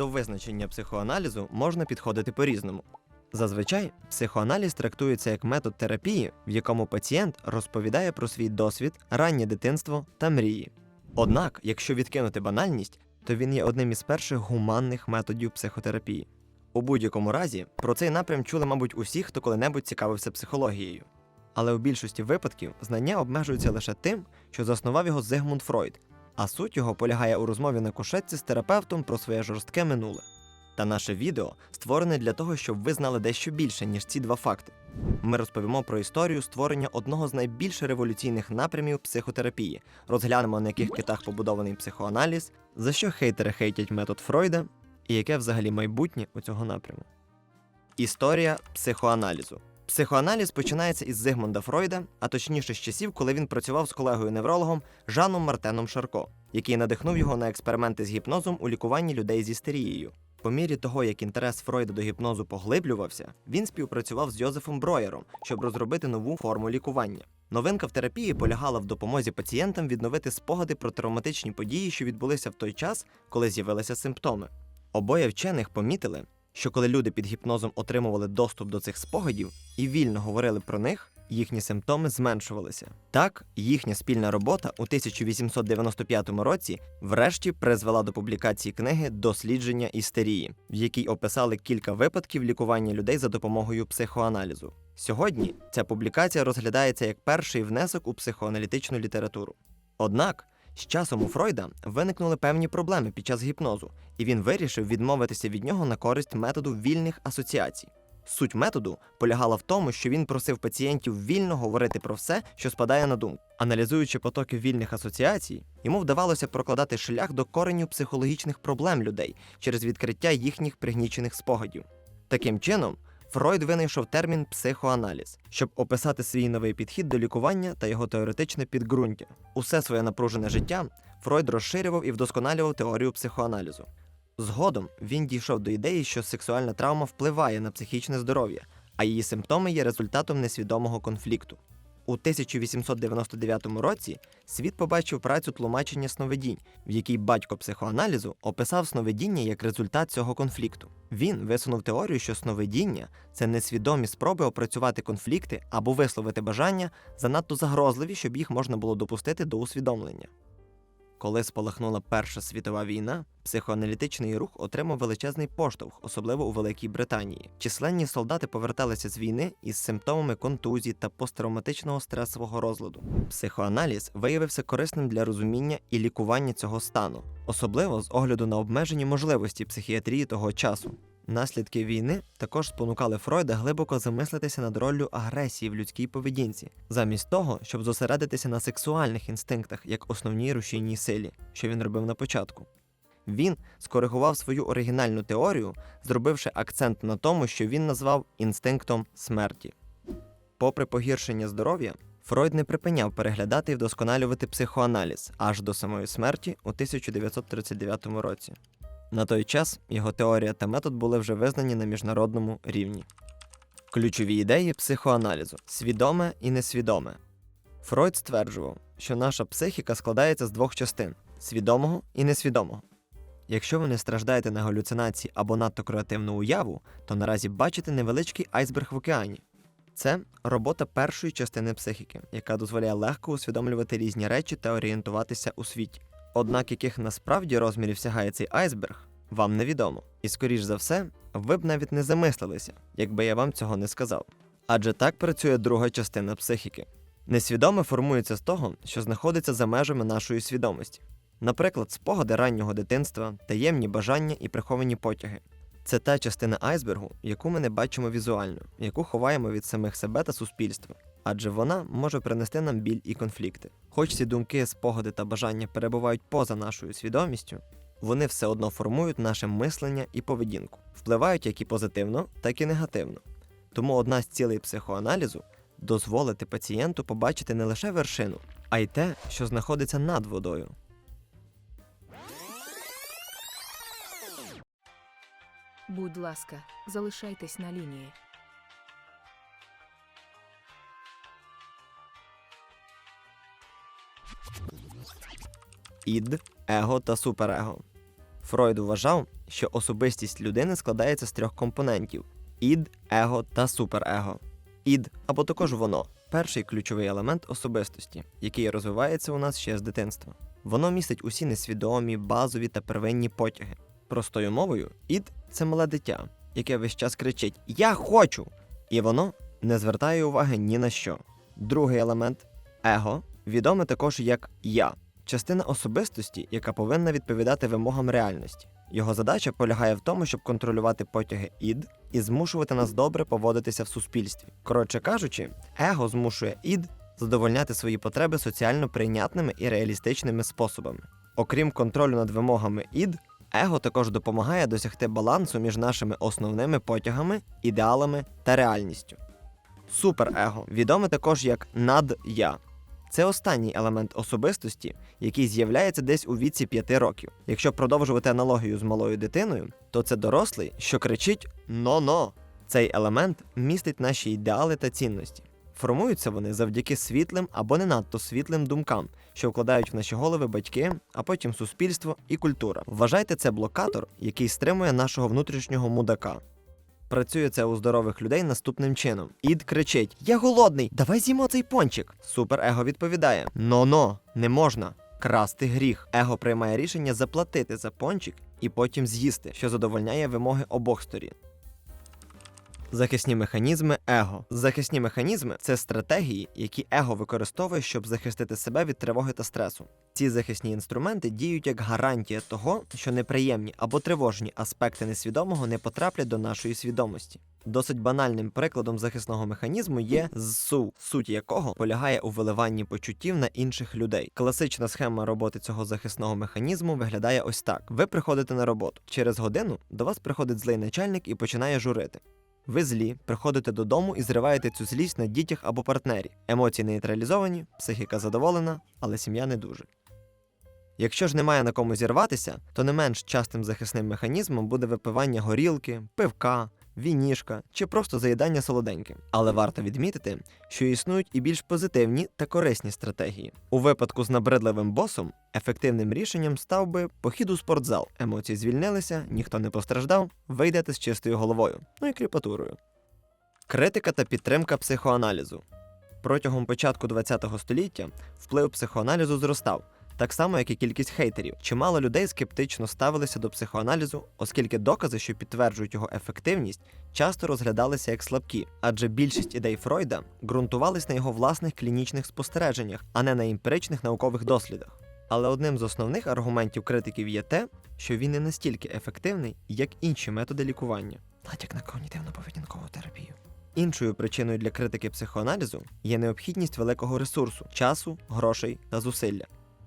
до визначення психоаналізу можна підходити по-різному. Зазвичай психоаналіз трактується як метод терапії, в якому пацієнт розповідає про свій досвід, раннє дитинство та мрії. Однак, якщо відкинути банальність, то він є одним із перших гуманних методів психотерапії. У будь-якому разі про цей напрям чули, мабуть, усі, хто коли-небудь цікавився психологією. Але у більшості випадків знання обмежуються лише тим, що заснував його Зигмунд Фройд, а суть його полягає у розмові на кушетці з терапевтом про своє жорстке минуле. Та наше відео створене для того, щоб ви знали дещо більше, ніж ці два факти. Ми розповімо про історію створення одного з найбільш революційних напрямів психотерапії, розглянемо на яких китах побудований психоаналіз, за що хейтери хейтять метод Фройда, і яке взагалі майбутнє у цього напряму. Історія психоаналізу. Психоаналіз починається із Зигмунда Фройда, а точніше з часів, коли він працював з колегою-неврологом Жаном Мартеном Шарко, який надихнув його на експерименти з гіпнозом у лікуванні людей з істерією. По мірі того, як інтерес Фройда до гіпнозу поглиблювався, він співпрацював з Йозефом Броєром, щоб розробити нову форму лікування. Новинка в терапії полягала в допомозі пацієнтам відновити спогади про травматичні події, що відбулися в той час, коли з'явилися симптоми. Обоє вчених помітили, що коли люди під гіпнозом отримували доступ до цих спогадів і вільно говорили про них, їхні симптоми зменшувалися. Так, їхня спільна робота у 1895 році врешті призвела до публікації книги Дослідження істерії, в якій описали кілька випадків лікування людей за допомогою психоаналізу. Сьогодні ця публікація розглядається як перший внесок у психоаналітичну літературу. Однак з часом у Фройда виникнули певні проблеми під час гіпнозу, і він вирішив відмовитися від нього на користь методу вільних асоціацій. Суть методу полягала в тому, що він просив пацієнтів вільно говорити про все, що спадає на думку. Аналізуючи потоки вільних асоціацій, йому вдавалося прокладати шлях до кореню психологічних проблем людей через відкриття їхніх пригнічених спогадів. Таким чином, Фройд винайшов термін психоаналіз, щоб описати свій новий підхід до лікування та його теоретичне підґрунтя. Усе своє напружене життя Фройд розширював і вдосконалював теорію психоаналізу. Згодом він дійшов до ідеї, що сексуальна травма впливає на психічне здоров'я, а її симптоми є результатом несвідомого конфлікту. У 1899 році світ побачив працю тлумачення сновидінь, в якій батько психоаналізу описав сновидіння як результат цього конфлікту. Він висунув теорію, що сновидіння це несвідомі спроби опрацювати конфлікти або висловити бажання занадто загрозливі, щоб їх можна було допустити до усвідомлення. Коли спалахнула Перша світова війна, психоаналітичний рух отримав величезний поштовх, особливо у Великій Британії. Численні солдати поверталися з війни із симптомами контузії та посттравматичного стресового розладу. Психоаналіз виявився корисним для розуміння і лікування цього стану, особливо з огляду на обмежені можливості психіатрії того часу. Наслідки війни також спонукали Фройда глибоко замислитися над роллю агресії в людській поведінці, замість того, щоб зосередитися на сексуальних інстинктах як основній рушійній силі, що він робив на початку. Він скоригував свою оригінальну теорію, зробивши акцент на тому, що він назвав інстинктом смерті. Попри погіршення здоров'я, Фройд не припиняв переглядати і вдосконалювати психоаналіз аж до самої смерті у 1939 році. На той час його теорія та метод були вже визнані на міжнародному рівні. Ключові ідеї психоаналізу свідоме і несвідоме. Фройд стверджував, що наша психіка складається з двох частин свідомого і несвідомого. Якщо ви не страждаєте на галюцинації або надто креативну уяву, то наразі бачите невеличкий айсберг в океані. Це робота першої частини психіки, яка дозволяє легко усвідомлювати різні речі та орієнтуватися у світі. Однак яких насправді розмірів сягає цей айсберг, вам невідомо. І скоріш за все, ви б навіть не замислилися, якби я вам цього не сказав. Адже так працює друга частина психіки. Несвідоме формується з того, що знаходиться за межами нашої свідомості. Наприклад, спогади раннього дитинства, таємні бажання і приховані потяги. Це та частина айсбергу, яку ми не бачимо візуально, яку ховаємо від самих себе та суспільства, адже вона може принести нам біль і конфлікти. Хоч ці думки, спогади та бажання перебувають поза нашою свідомістю, вони все одно формують наше мислення і поведінку, впливають як і позитивно, так і негативно. Тому одна з цілей психоаналізу дозволити пацієнту побачити не лише вершину, а й те, що знаходиться над водою. Будь ласка, залишайтесь на лінії. Ід, его та суперего. Фройд вважав, що особистість людини складається з трьох компонентів: ід, его та суперего. Ід або також воно перший ключовий елемент особистості, який розвивається у нас ще з дитинства. Воно містить усі несвідомі, базові та первинні потяги. Простою мовою, ід це мале дитя, яке весь час кричить Я хочу! І воно не звертає уваги ні на що. Другий елемент его відоме також як я, частина особистості, яка повинна відповідати вимогам реальності. Його задача полягає в тому, щоб контролювати потяги ід і змушувати нас добре поводитися в суспільстві. Коротше кажучи, его змушує ід задовольняти свої потреби соціально прийнятними і реалістичними способами. Окрім контролю над вимогами ід, его також допомагає досягти балансу між нашими основними потягами, ідеалами та реальністю. Суперего відоме також як над-я. Це останній елемент особистості, який з'являється десь у віці 5 років. Якщо продовжувати аналогію з малою дитиною, то це дорослий, що кричить но-но. Цей елемент містить наші ідеали та цінності. Формуються вони завдяки світлим або не надто світлим думкам, що вкладають в наші голови батьки, а потім суспільство і культура. Вважайте це блокатор, який стримує нашого внутрішнього мудака. Працює це у здорових людей наступним чином. Ід кричить: Я голодний, давай з'їмо цей пончик. Супер Его відповідає: Но-но, не можна. Красти гріх. Его приймає рішення заплатити за пончик і потім з'їсти, що задовольняє вимоги обох сторін. Захисні механізми его. Захисні механізми це стратегії, які его використовує, щоб захистити себе від тривоги та стресу. Ці захисні інструменти діють як гарантія того, що неприємні або тривожні аспекти несвідомого не потраплять до нашої свідомості. Досить банальним прикладом захисного механізму є ЗСУ, суть якого полягає у виливанні почуттів на інших людей. Класична схема роботи цього захисного механізму виглядає ось так: ви приходите на роботу. Через годину до вас приходить злий начальник і починає журити. Ви злі, приходите додому і зриваєте цю злість на дітях або партнері. Емоції нейтралізовані, психіка задоволена, але сім'я не дуже. Якщо ж немає на кому зірватися, то не менш частим захисним механізмом буде випивання горілки, пивка, вінішка чи просто заїдання солоденьким. Але варто відмітити, що існують і більш позитивні та корисні стратегії. У випадку з набридливим босом ефективним рішенням став би похід у спортзал. Емоції звільнилися, ніхто не постраждав, ви йдете з чистою головою, ну і кріпатурою. Критика та підтримка психоаналізу. Протягом початку ХХ століття вплив психоаналізу зростав, так само як і кількість хейтерів. Чимало людей скептично ставилися до психоаналізу, оскільки докази, що підтверджують його ефективність, часто розглядалися як слабкі, адже більшість ідей Фройда ґрунтувались на його власних клінічних спостереженнях, а не на емпіричних наукових дослідах. Але одним з основних аргументів критиків є те, що він не настільки ефективний, як інші методи лікування, натяк на когнітивно-поведінкову терапію. Іншою причиною для критики психоаналізу є необхідність великого ресурсу, часу, грошей та зусилля.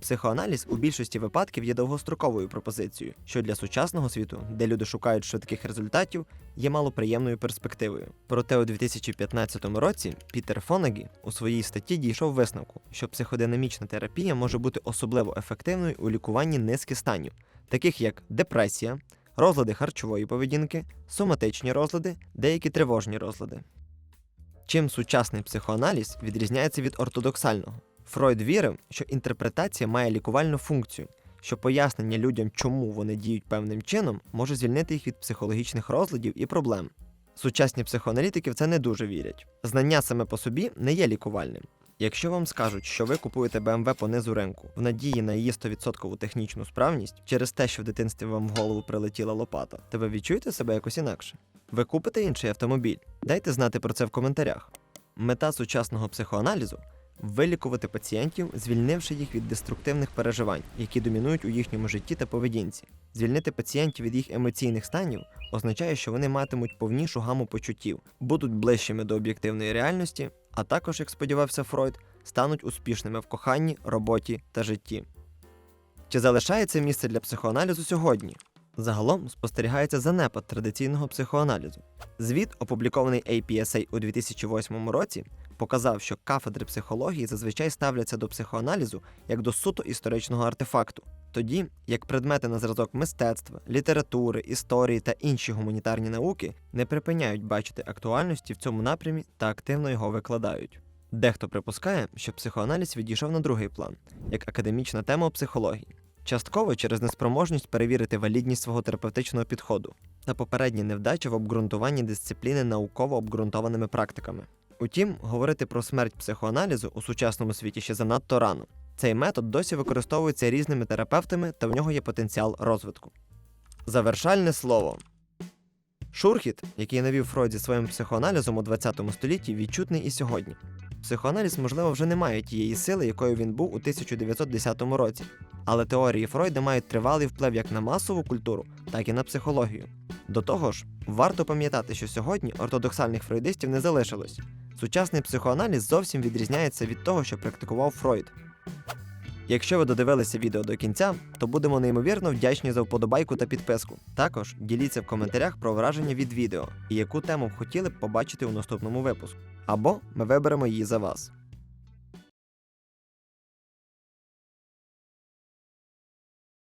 Психоаналіз у більшості випадків є довгостроковою пропозицією, що для сучасного світу, де люди шукають швидких результатів, є малоприємною перспективою. Проте у 2015 році Пітер Фонагі у своїй статті дійшов висновку, що психодинамічна терапія може бути особливо ефективною у лікуванні низки станів, таких як депресія, розлади харчової поведінки, соматичні розлади, деякі тривожні розлади. Чим сучасний психоаналіз відрізняється від ортодоксального? Фройд вірив, що інтерпретація має лікувальну функцію, що пояснення людям, чому вони діють певним чином, може звільнити їх від психологічних розладів і проблем. Сучасні психоаналітики в це не дуже вірять. Знання саме по собі не є лікувальним. Якщо вам скажуть, що ви купуєте BMW по низу ринку в надії на її 100% технічну справність через те, що в дитинстві вам в голову прилетіла лопата, то ви відчуєте себе якось інакше. Ви купите інший автомобіль. Дайте знати про це в коментарях. Мета сучасного психоаналізу вилікувати пацієнтів, звільнивши їх від деструктивних переживань, які домінують у їхньому житті та поведінці. Звільнити пацієнтів від їх емоційних станів означає, що вони матимуть повнішу гаму почуттів, будуть ближчими до об'єктивної реальності, а також, як сподівався Фройд, стануть успішними в коханні, роботі та житті. Чи залишається місце для психоаналізу сьогодні? Загалом спостерігається занепад традиційного психоаналізу. Звіт, опублікований APSA у 2008 році, показав, що кафедри психології зазвичай ставляться до психоаналізу як до суто історичного артефакту, тоді як предмети на зразок мистецтва, літератури, історії та інші гуманітарні науки не припиняють бачити актуальності в цьому напрямі та активно його викладають. Дехто припускає, що психоаналіз відійшов на другий план, як академічна тема у психології. частково через неспроможність перевірити валідність свого терапевтичного підходу та попередні невдачі в обґрунтуванні дисципліни науково обґрунтованими практиками. Утім, говорити про смерть психоаналізу у сучасному світі ще занадто рано. Цей метод досі використовується різними терапевтами та в нього є потенціал розвитку. Завершальне слово. Шурхіт, який навів Фройд зі своїм психоаналізом у ХХ столітті, відчутний і сьогодні. Психоаналіз, можливо, вже не має тієї сили, якою він був у 1910 році, але теорії Фройда мають тривалий вплив як на масову культуру, так і на психологію. До того ж, варто пам'ятати, що сьогодні ортодоксальних фройдистів не залишилось. Сучасний психоаналіз зовсім відрізняється від того, що практикував Фройд. Якщо ви додивилися відео до кінця, то будемо неймовірно вдячні за вподобайку та підписку. Також діліться в коментарях про враження від відео і яку тему хотіли б побачити у наступному випуску. Або ми виберемо її за вас.